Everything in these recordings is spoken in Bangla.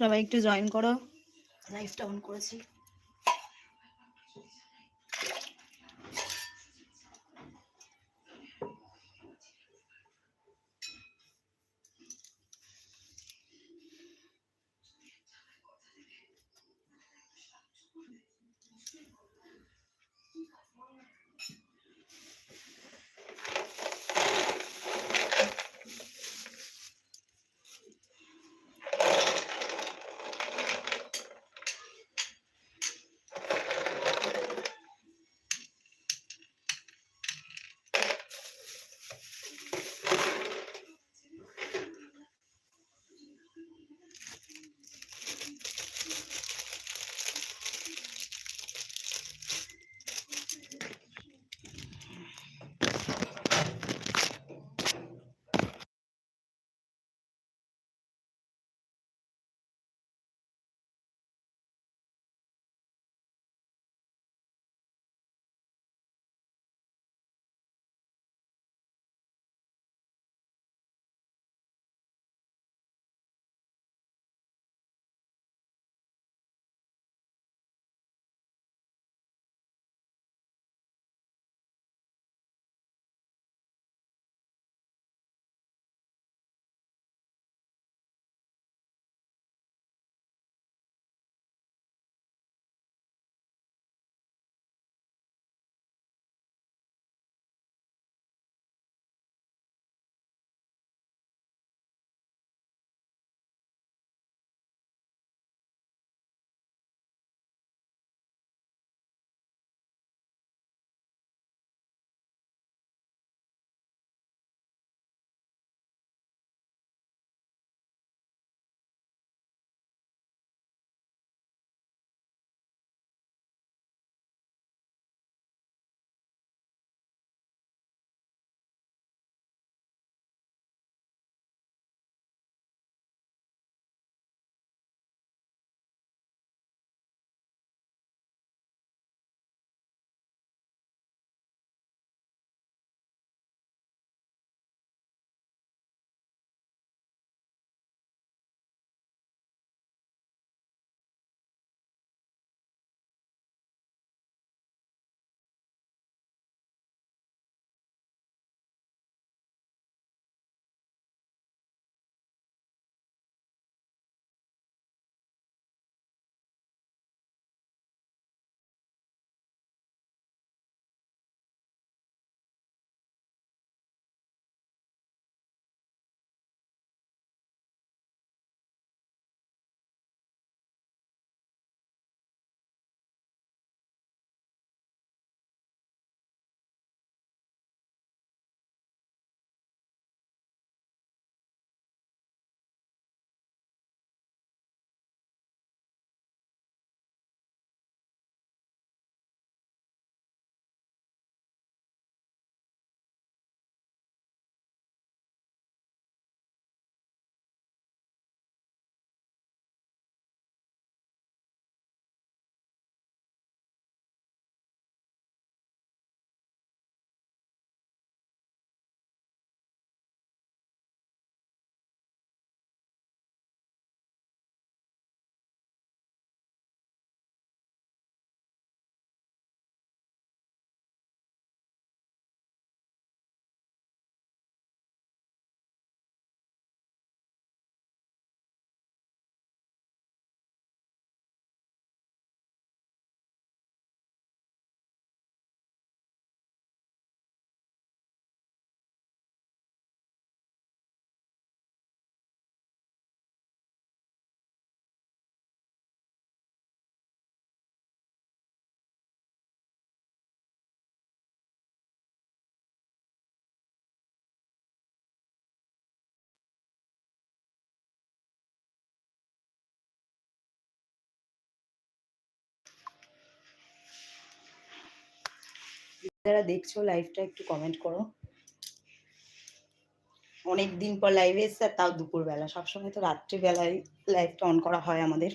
সবাই একটু জয়েন করো। লাইভটা অন করেছি। যারা দেখছ লাইভটা একটু কমেন্ট করো। অনেক দিন পর লাইভে এসছে আর তাও দুপুরবেলা। সবসময় তো রাত্রিবেলায় লাইভটা অন করা হয় আমাদের।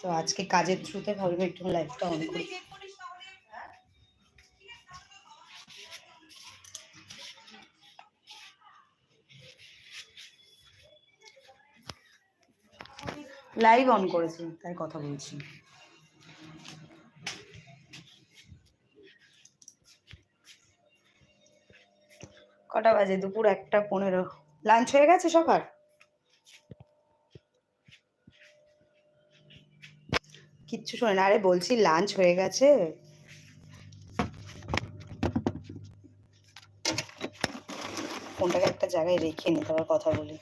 তো আজকে কাজের থ্রুতে ভাবলাম একটু লাইভটা অন করি। লাইভ অন করেছি, তাই কথা বলছি। কটা বাজে? দুপুর একটা পনেরো। লাঞ্চ হয়ে গেছে সবার? কিচ্ছু শোনে না। আরে বলছি লাঞ্চ হয়ে গেছে। ফোনটাকে একটা জায়গায় রেখে নি, তারপর কথা বলি।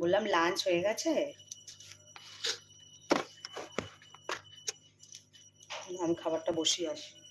বললাম লাঞ্চ হয়ে গেছে? আমি খাবারটা বসিয়ে আসি।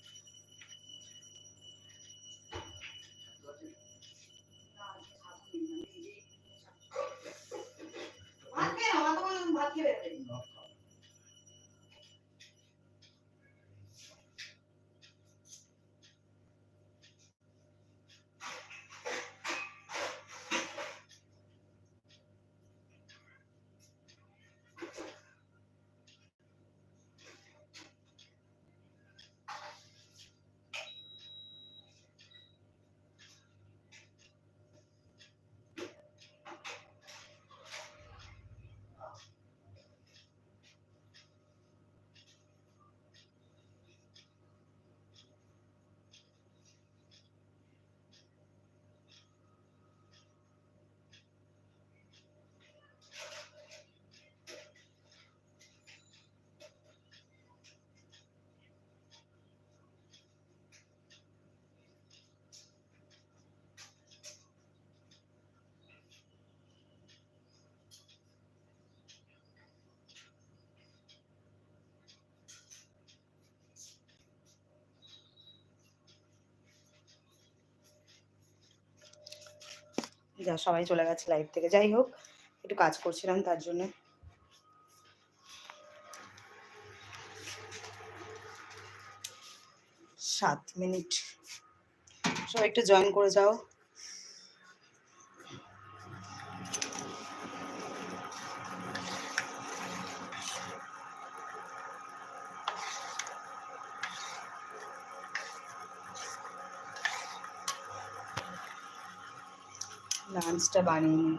যা সবাই চলে গেছে লাইভ থেকে। যাই হোক, একটু কাজ করছিলাম তার জন্য। সাত মিনিট। সবাই একটু জয়েন করে যাও। লাঞ্চটা বানিয়ে নিই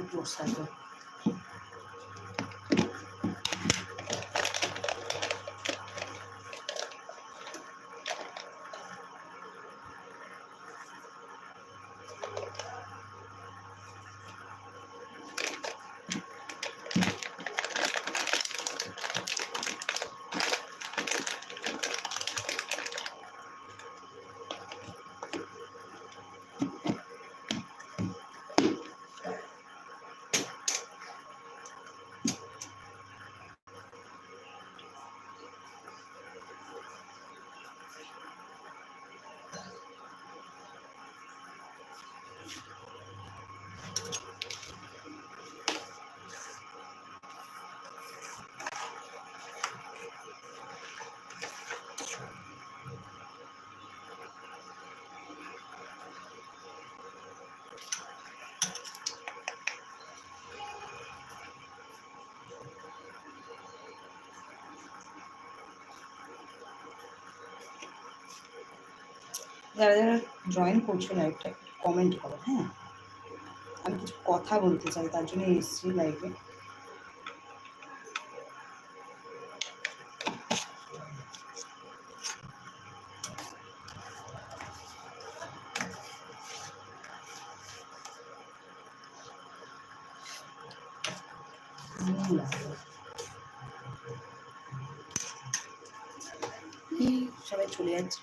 একটু বসে থাকব। যারা যারা জয়েন করছ লাইভটা কমেন্ট করো হ্যাঁ? আমি কিছু কথা বলতে চাই, তার জন্য এসছি লাইভে সবাই চলে যাচ্ছে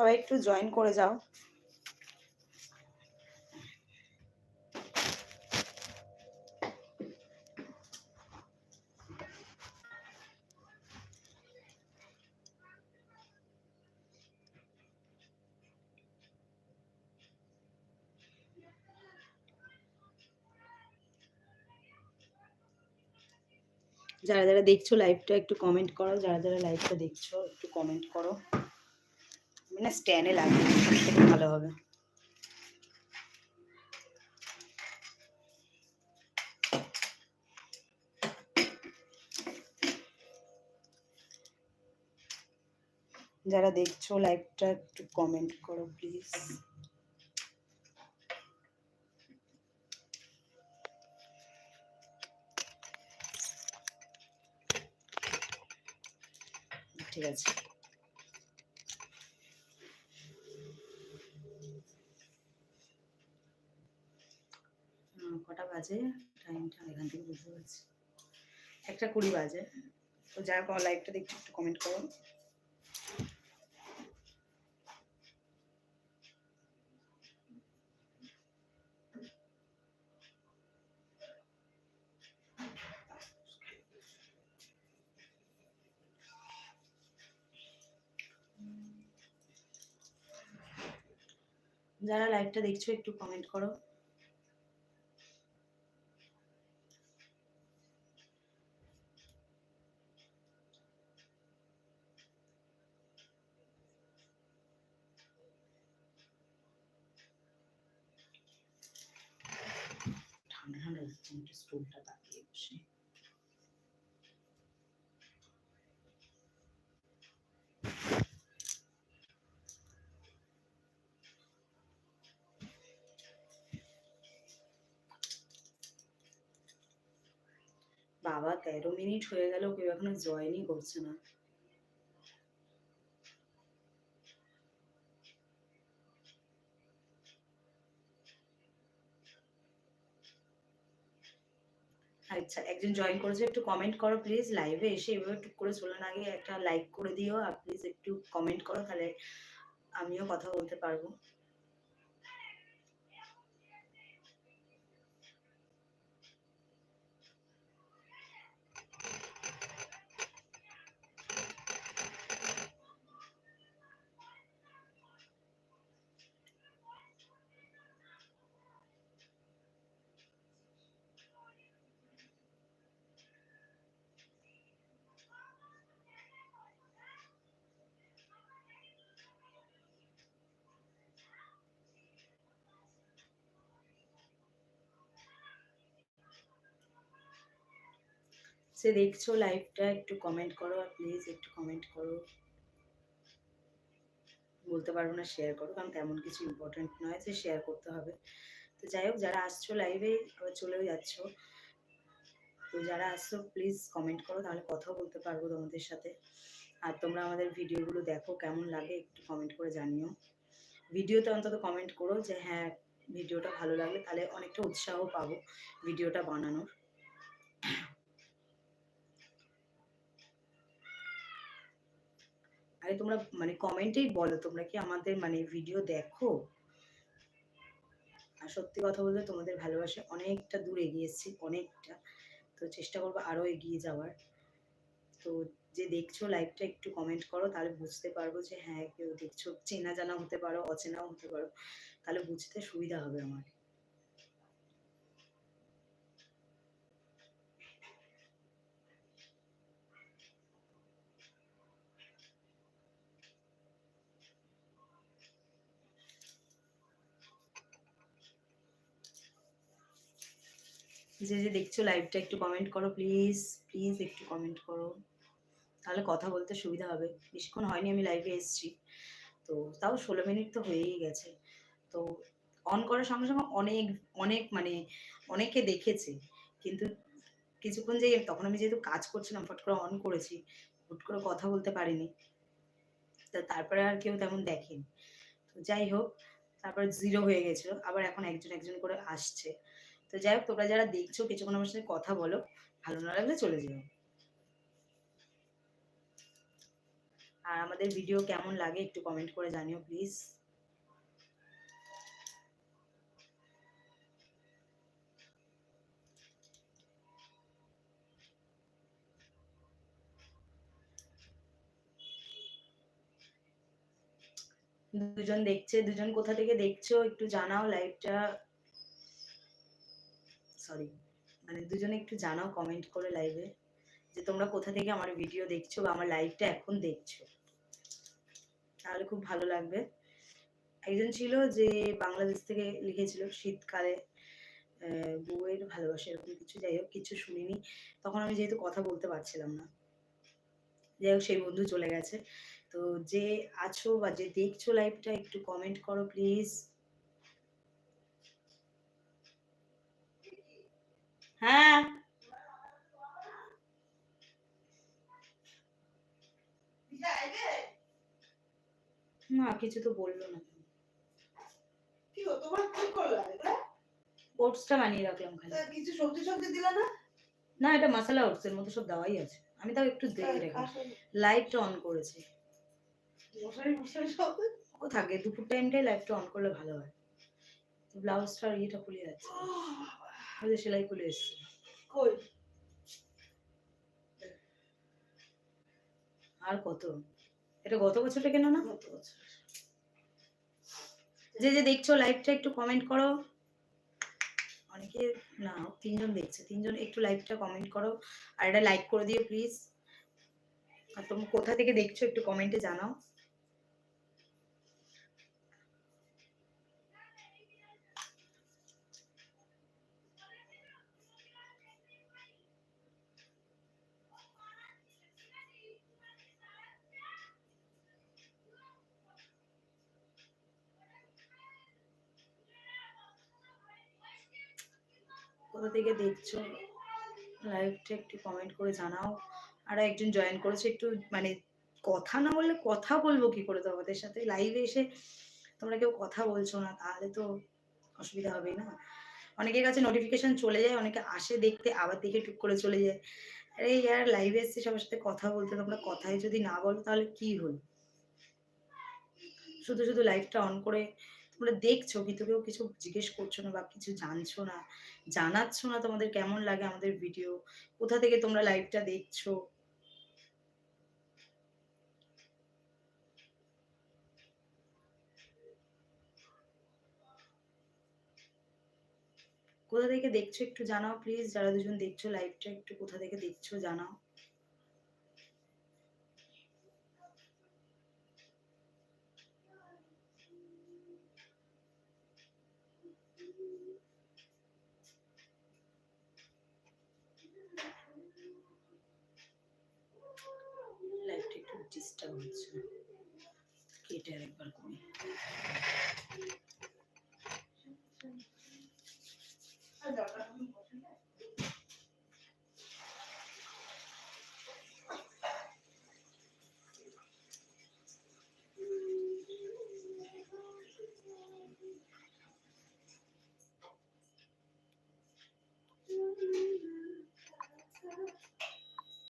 সবাই একটু জয়েন করে যাও। যারা যারা দেখছ লাইভটা একটু কমেন্ট করো, যারা যারা লাইভটা দেখছ একটু কমেন্ট করো। মানে স্ট্যান্ডে লাগবে। ভালো হবে। যারা দেখছ লাইভটা একটু কমেন্ট করো প্লিজ ঠিক আছে। বাজে টাইমটা এখান থেকে বুঝতে পারছি। একটা কুড়ি বাজে। তো যারা কোনো লাইভটা দেখছ, একটু কমেন্ট করো। যারা লাইভটা দেখছ, একটু কমেন্ট করো। একটু স্টোভটা তাকিয়ে বসে। বাবা তেরো মিনিট হয়ে গেল কেউ এখনও জয়েনই করছে না। আচ্ছা একজন জয়েন করেছে, একটু কমেন্ট করো প্লিজ লাইভে এসে এভাবে টুক করে চলে না গিয়ে একটা লাইক করে দিও আর প্লিজ একটু কমেন্ট করো, তাহলে আমিও কথা বলতে পারব। সে দেখছ লাইভটা একটু কমেন্ট করো আর প্লিজ একটু কমেন্ট করো। বলতে পারব না শেয়ার করো, কারণ তেমন কিছু ইম্পর্টেন্ট নয় যে শেয়ার করতে হবে। তো যাই হোক, যারা আসছো লাইভে আবার চলেও যাচ্ছ। তো যারা আসছো প্লিজ কমেন্ট করো, তাহলে কথাও বলতে পারব তোমাদের সাথে। আর তোমরা আমাদের ভিডিওগুলো দেখো, কেমন লাগে একটু কমেন্ট করে জানিও। ভিডিওতে অন্তত কমেন্ট করো যে হ্যাঁ ভিডিওটা ভালো লাগলে, তাহলে অনেকটা উৎসাহ পাবো ভিডিওটা বানানোর। আরে তোমরা মানে কমেন্টেই বলো, তোমরা কি আমাদের মানে ভিডিও দেখো? আর সত্যি কথা বলতে তোমাদের ভালোবাসে অনেকটা দূর এগিয়েছি অনেকটা। তো চেষ্টা করব আরও এগিয়ে যাওয়ার। তো যে দেখছ লাইভটা একটু কমেন্ট করো, তাহলে বুঝতে পারব যে হ্যাঁ কেউ দেখছ চেনা জানা হতে পারো, অচেনাও হতে পারো, তাহলে বুঝতে সুবিধা হবে আমার। যে যে দেখছ লাইভটা একটু কমেন্ট করো প্লিজ প্লিজ একটু কমেন্ট করো। তাহলে কথা বলতে সুবিধা হবে। বেশিক্ষণ হয়নি আমি লাইভে এসেছি। তো তাও ষোলো মিনিট তো হয়েই গেছে। তো অন করার সঙ্গে সঙ্গে অনেক অনেক মানে অনেকে দেখেছে। কিন্তু কিছুক্ষণ যে তখন আমি যেহেতু কাজ করছিলাম, ফট করে অন করেছি, হুট করে কথা বলতে পারিনি। তা তারপরে আর কেউ তেমন দেখেনি। তো যাই হোক, তারপর জিরো হয়ে গেছিল। আবার এখন একজন একজন করে আসছে। তো যাই হোক, তোমরা যারা দেখছ কিছুক্ষণ আমার সাথে কথা বলো, ভালো না লাগলে চলে যেও। আর আমাদের ভিডিও কেমন লাগে একটু কমেন্ট করে জানিও প্লিজ দুজন দেখছে, দুজন কোথা থেকে দেখছ, একটু জানাও লাইভটা সরি মানে দুজনে একটু জানাও কমেন্ট করে লাইভে যে তোমরা কোথা থেকে আমার ভিডিও দেখছ বা আমার লাইভটা এখন দেখছ। তাহলে খুব ভালো লাগবে। একজন ছিল যে বাংলাদেশ থেকে লিখেছিল শীতকালে বউয়ের ভালোবাসা, এরকম কিছু। যাই হোক, কিছু শুনিনি। তখন আমি যেহেতু কথা বলতে পারছিলাম না। যাই হোক, সেই বন্ধু চলে গেছে। তো যে আছো বা যে দেখছ লাইভটা একটু কমেন্ট করো প্লিজ হ্যাঁ। না কিছু তো বলল না। কি গো, তোমার কি করলা এটা? ওটসটা বানিয়ে রাখলাম খালি। কিছু সবজি সবজি দিলা না? না এটা মশলা ওটস এর মধ্যে সব দেওয়াই আছে। আমি তাও একটু দিয়ে রেখে লাইটটা অন করেছি। মশারি মশারি সব? ও থাকে দুপুর টাইমটাই লাইটটা অন করলে ভালো হয়। ব্লাউজটার ইয়েটা খুলে যাচ্ছে। ওই যে সেলাই খুলে এসছে। কই? আর কত? এটা গত বছরটা কেন না? গত বছর। যে যে দেখছ লাইভটা একটু কমেন্ট করো। অনেকে না তিনজন দেখছে। তিনজন একটু লাইভটা কমেন্ট করো। আর এটা লাইক করে দিও প্লিজ আর তুমি কোথা থেকে দেখছ একটু কমেন্টে জানাও। কোথা থেকে দেখছ? লাইভটা একটু কমেন্ট করে জানাও। আর একজন জয়েন করেছে একটু মানে কথা না বললে কথা বলব কি করে? তোমাদের সাথে লাইভে এসে তোমরা কেউ কথা বলছো না, তাহলে তো অসুবিধা হবেই না। অনেকের কাছে নোটিফিকেশন চলে যায়, অনেকে আসে দেখতে, আবার দেখে টুক করে চলে যায়। আরে ইয়ার লাইভে এসছে সবার সাথে কথা বলতে, তোমরা কথাই যদি না বলো তাহলে কি হলো? শুধু শুধু লাইভটা অন করে তোমরা দেখছ কিন্তু কেউ কিছু জিজ্ঞেস করছ না বা কিছু জানছো না? জানাচ্ছ না তোমাদের কেমন লাগে আমাদের ভিডিও কোথা থেকে তোমরা লাইভটা দেখছ? কোথা থেকে দেখছ একটু জানাও প্লিজ যারা দুজন দেখছ লাইভটা একটু কোথা থেকে দেখছ জানাও। লাইভটা